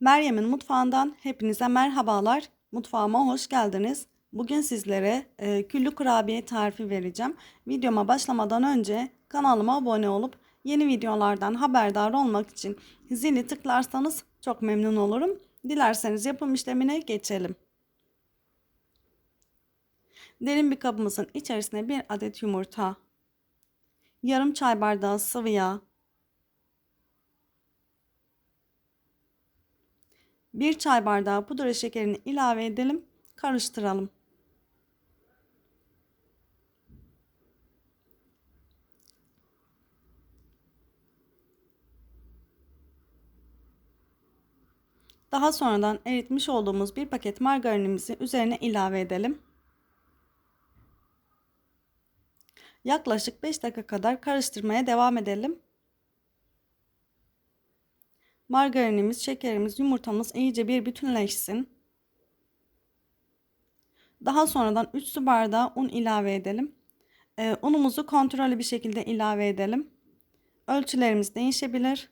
Meryem'in mutfağından hepinize merhabalar. Mutfağıma hoş geldiniz. Bugün sizlere e, küllü kurabiye tarifi vereceğim. Videoma başlamadan önce kanalıma abone olup yeni videolardan haberdar olmak için zili tıklarsanız çok memnun olurum. Dilerseniz yapım işlemine geçelim. Derin bir kabımızın içerisine bir adet yumurta, yarım çay bardağı sıvı yağ, 1 çay bardağı pudra şekerini ilave edelim. Karıştıralım. Daha sonradan eritmiş olduğumuz bir paket margarinimizi üzerine ilave edelim. Yaklaşık 5 dakika kadar karıştırmaya devam edelim. Margarinimiz, şekerimiz, yumurtamız iyice bir bütünleşsin. Daha sonradan 3 su bardağı un ilave edelim. Ee, unumuzu kontrollü bir şekilde ilave edelim. Ölçülerimiz değişebilir.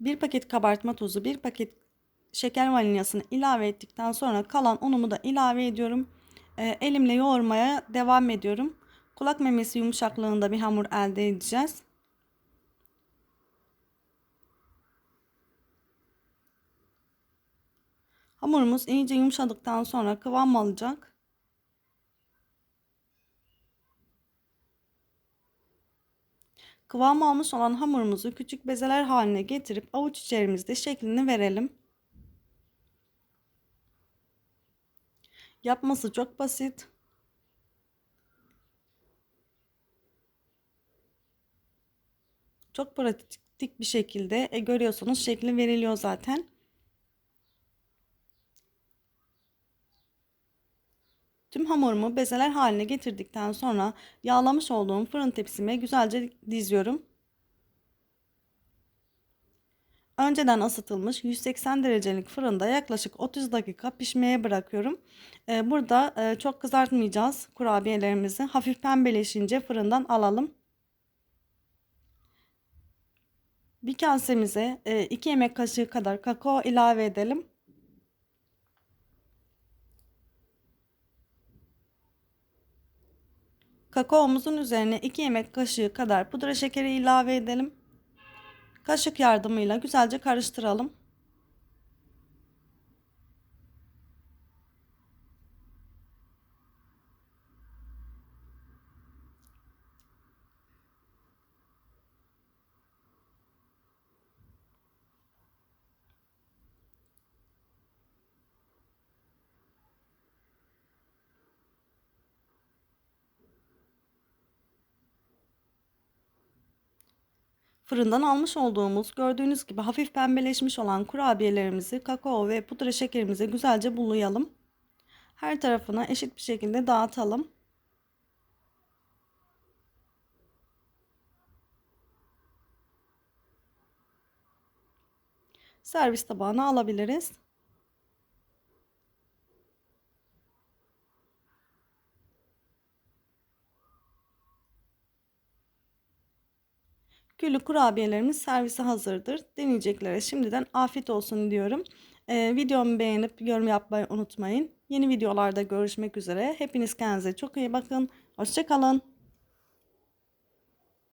Bir paket kabartma tozu, bir paket şeker vanilyasını ilave ettikten sonra kalan unumu da ilave ediyorum. E, elimle yoğurmaya devam ediyorum. Kulak memesi yumuşaklığında bir hamur elde edeceğiz. Hamurumuz iyice yumuşadıktan sonra kıvam alacak. Kıvam almış olan hamurumuzu küçük bezeler haline getirip avuç içerimizde şeklini verelim. Yapması çok basit. Çok pratik bir şekilde e, görüyorsunuz şekli veriliyor zaten. Tüm hamurumu bezeler haline getirdikten sonra yağlamış olduğum fırın tepsime güzelce diziyorum. Önceden ısıtılmış 180 derecelik fırında yaklaşık 30 dakika pişmeye bırakıyorum. Ee, burada e, çok kızartmayacağız kurabiyelerimizi. Hafif pembeleşince fırından alalım. Bir kasemize 2 e, yemek kaşığı kadar kakao ilave edelim. Kakaomuzun üzerine 2 yemek kaşığı kadar pudra şekeri ilave edelim. Kaşık yardımıyla güzelce karıştıralım. Fırından almış olduğumuz gördüğünüz gibi hafif pembeleşmiş olan kurabiyelerimizi kakao ve pudra şekerimize güzelce bulayalım. Her tarafına eşit bir şekilde dağıtalım. Servis tabağına alabiliriz. Güllü kurabiyelerimiz servise hazırdır. Deneyeceklere şimdiden afiyet olsun diyorum. Ee, videomu beğenip yorum yapmayı unutmayın. Yeni videolarda görüşmek üzere. Hepiniz kendinize çok iyi bakın. Hoşçakalın.